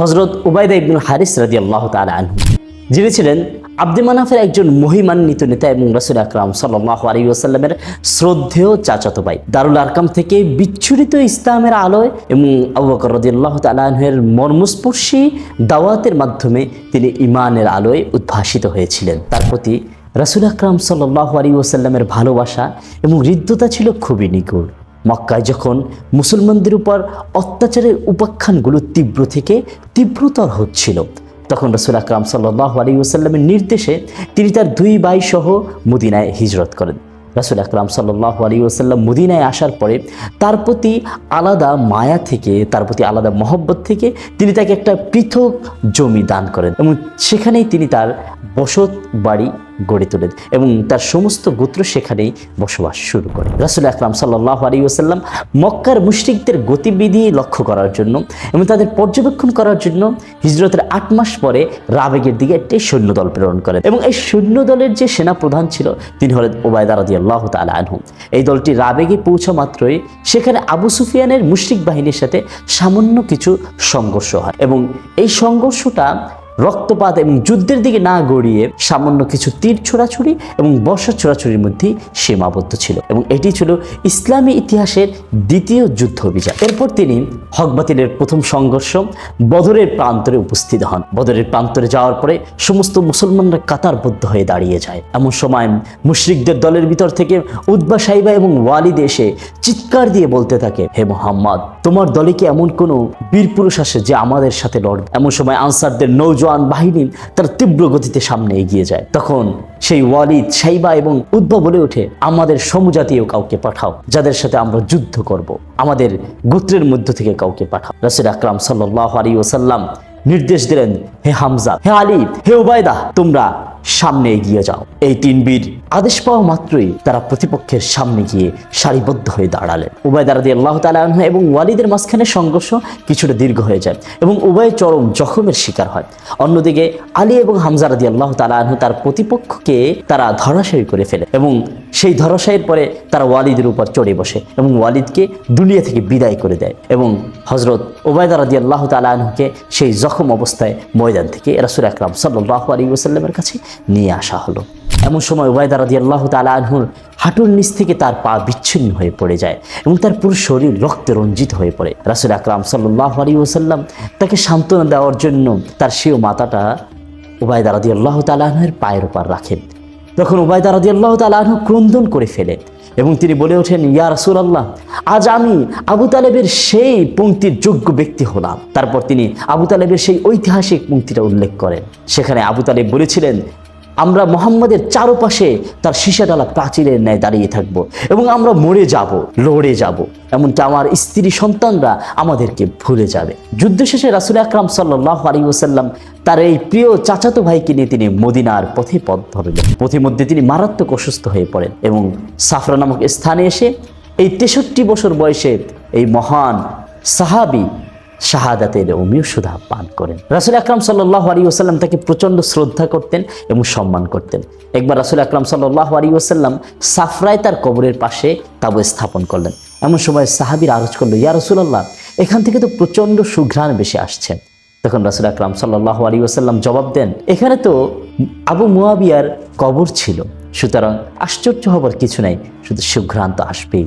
হজরত উবায়দা ইবনুল হারিস রাজি আল্লাহ তালা আনহু। যিনি ছিলেন আব্দে মানাফের একজন মহিমান্বিত নেতা এবং রাসুল আকরাম সাল্লাহ আলী ওসাল্লামের শ্রদ্ধেয় চাচাতো ভাই। দারুল আরকাম থেকে বিচ্ছুরিত ইসলামের আলোয় এবং আবু বকর রদিয়াল্লাহ তালাহের মর্মস্পর্শী দাওয়াতের মাধ্যমে তিনি ইমানের আলোয় উদ্ভাসিত হয়েছিলেন। তার প্রতি রাসুল আকরাম সাল্লাহ আলী ওসাল্লামের ভালোবাসা এবং হৃদ্যতা ছিল খুবই নিগুড় মক্কায় যখন মুসলমানদের উপর অত্যাচারের উপাখ্যানগুলো তীব্র থেকে তীব্রতর হচ্ছিল, তখন রসুল আকরাম সাল্লাহ আলী ওসাল্লামের নির্দেশে তিনি তার দুই ভাই সহ মদিনায় হিজরত করেন। রাসুল আকরাম সাল্লাহ আলী ওসাল্লাম মদিনায় আসার পরে তার প্রতি আলাদা মায়া থেকে, তার প্রতি আলাদা মহব্বত থেকে তিনি তাকে একটা পৃথক জমি দান করেন এবং সেখানেই তিনি তার বসত বাড়ি গড়ে তোলেন এবং তার সমস্ত গোত্র সেখানেই বসবাস শুরু করে। রাসুল আকরাম সাল্লাহ আলী ওসাল্লাম মক্কার মুশরিকদের গতিবিধি লক্ষ্য করার জন্য এবং তাদের পর্যবেক্ষণ করার জন্য হিজরতের আট মাস পরে রাবেগের দিকে একটি সৈন্যদল প্রেরণ করেন এবং এই সৈন্যদলের যে সেনা প্রধান ছিল তিনি হলেন ওবায়দা রাদি আল্লাহ তালা আনহু। এই দলটি রাবেগে পৌঁছা মাত্রই সেখানে আবু সুফিয়ানের মুশরিক বাহিনীর সাথে সামান্য কিছু সংঘর্ষ হয় এবং এই সংঘর্ষটা রক্তপাত এবং যুদ্ধের দিকে না গড়িয়ে সামান্য কিছু তীর ছোড়াছুড়ি এবং বর্ষা ছোড়াছুড়ির মধ্যেই সীমাবদ্ধ ছিল এবং এটি ছিল ইসলামী ইতিহাসের দ্বিতীয় যুদ্ধ অভিযান। এরপর তিনি হকবাতিলের প্রথম সংঘর্ষ বদরের প্রান্তরে উপস্থিত হন। বদরের প্রান্তরে যাওয়ার পরে সমস্ত মুসলমানরা কাতারবদ্ধ হয়ে দাঁড়িয়ে যায়। এমন সময় মুশরিকদের দলের ভিতর থেকে উদ্বা সাইবা এবং ওয়ালিদ এসে চিৎকার দিয়ে বলতে থাকে, হে মোহাম্মদ, তোমার দলে কি এমন কোনো বীর পুরুষ আসে যে আমাদের সাথে লড়বে? এমন সময় আনসারদের নৌজওয়ান বাহিনী তার তীব্র গতিতে সামনে এগিয়ে যায়। তখন সেই ওয়ালিদ সাইবা এবং উদ্ভা বলে ওঠে, আমাদের সমজাতীয় কাউকে পাঠাও, যাদের সাথে আমরা যুদ্ধ করব। আমাদের গোত্রের মধ্য থেকে কাউকে পাঠাও। রাসুল আকরাম সাল্লাহ আলী ওসাল্লাম নির্দেশ দিলেন, হে হামজা, হে আলী, হে ওবায়দা তোমরা সামনে এগিয়ে যাও। এই তিন বীর আদেশ পাওয়া মাত্রই তারা প্রতিপক্ষের সামনে গিয়ে সারিবদ্ধ হয়ে দাঁড়ালেন উভয় দ্বারা দিয়ে আল্লাহ তালা এবং ওয়ালিদের মাঝখানে সংঘর্ষ কিছুটা দীর্ঘ হয়ে যায় এবং উভয় চরম জখমের শিকার হয়। অন্যদিকে আলী এবং হামজা রাদি আল্লাহ তালাহু তার প্রতিপক্ষকে তারা ধরাশায়ী করে ফেলে এবং সেই ধরাশায়ীর পরে তারা ওয়ালিদের উপর চড়ে বসে এবং ওয়ালিদকে দুনিয়া থেকে বিদায় করে দেয় এবং হজরত ওবায়দা রাদি আল্লাহ তালাহুকে সেই জখম অবস্থায় ময়দান থেকে রাসুল আকরাম সাল্লাহ আলী ওসাল্লামের কাছে নিয়ে আসা হলো। এমন সময় ওবায়দা রাদি আল্লাহ তালাহুর হাঁটুর নিচ থেকে তার পা বিচ্ছিন্ন হয়ে পড়ে যায় এবং তার পুরো শরীর রক্তে রঞ্জিত হয়ে পড়ে। রাসুল আকরাম সাল্লাহ আলী ওসাল্লাম তাকে সান্ত্বনা দেওয়ার জন্য তার সেও মাথাটা ওবায়দা রাদি আল্লাহ তালাহের পায়ের উপর রাখেন। তখন ওবায়দা রাদি আল্লাহ তালাহ ক্রন্দন করে ফেলে এবং তিনি বলে ওঠেন, ইয়া রাসুল আল্লাহ আজ আমি আবু তালেবের সেই পঙ্ক্তির যোগ্য ব্যক্তি হলাম। তারপর তিনি আবু তালেবের সেই ঐতিহাসিক পঙ্ক্তিটা উল্লেখ করেন। সেখানে আবু তালেব বলেছিলেন আমরা মোহাম্মদের চারপাশে তার সীসাডালা প্রাচীরের ন্যায় দাঁড়িয়ে থাকব এবং আমরা মরে যাব, লড়ে যাব। এমনকি আমার স্ত্রী সন্তানরা আমাদেরকে ভুলে যাবে। যুদ্ধ শেষে রাসুল আকরাম সাল্লাহ আলী ওসাল্লাম তার এই প্রিয় চাচাতো ভাইকে নিয়ে তিনি মদিনার পথে পথ ধরলেন। পথের মধ্যে তিনি মারাত্মক অসুস্থ হয়ে পড়েন এবং সাফরা নামক স্থানে এসে এই তেষট্টি বছর বয়সে এই মহান সাহাবি শাহাদাতের অমীয় সুধা পান করেন। রাসুল আকরাম সাল্লাহ আলী ওসাল্লাম তাকে প্রচণ্ড শ্রদ্ধা করতেন এবং সম্মান করতেন। একবার রাসুল আকরাম সাল্লাহ আলী ওসাল্লাম সাফরায় তার কবরের পাশে তাবু স্থাপন করলেন। এমন সময় সাহাবির আরজ করল, ইয়া রসুলাল্লাহ, এখান থেকে তো প্রচণ্ড সুঘ্রাণ বেশি আসছে। তখন রাসুল আকরাম সাল্লাহ আলী ওসাল্লাম জবাব দেন, এখানে তো আবু মুয়াবিয়ার কবর ছিল, সুতরাং আশ্চর্য হবার কিছু নাই, শুধু সুঘ্রান্ত আসবেই।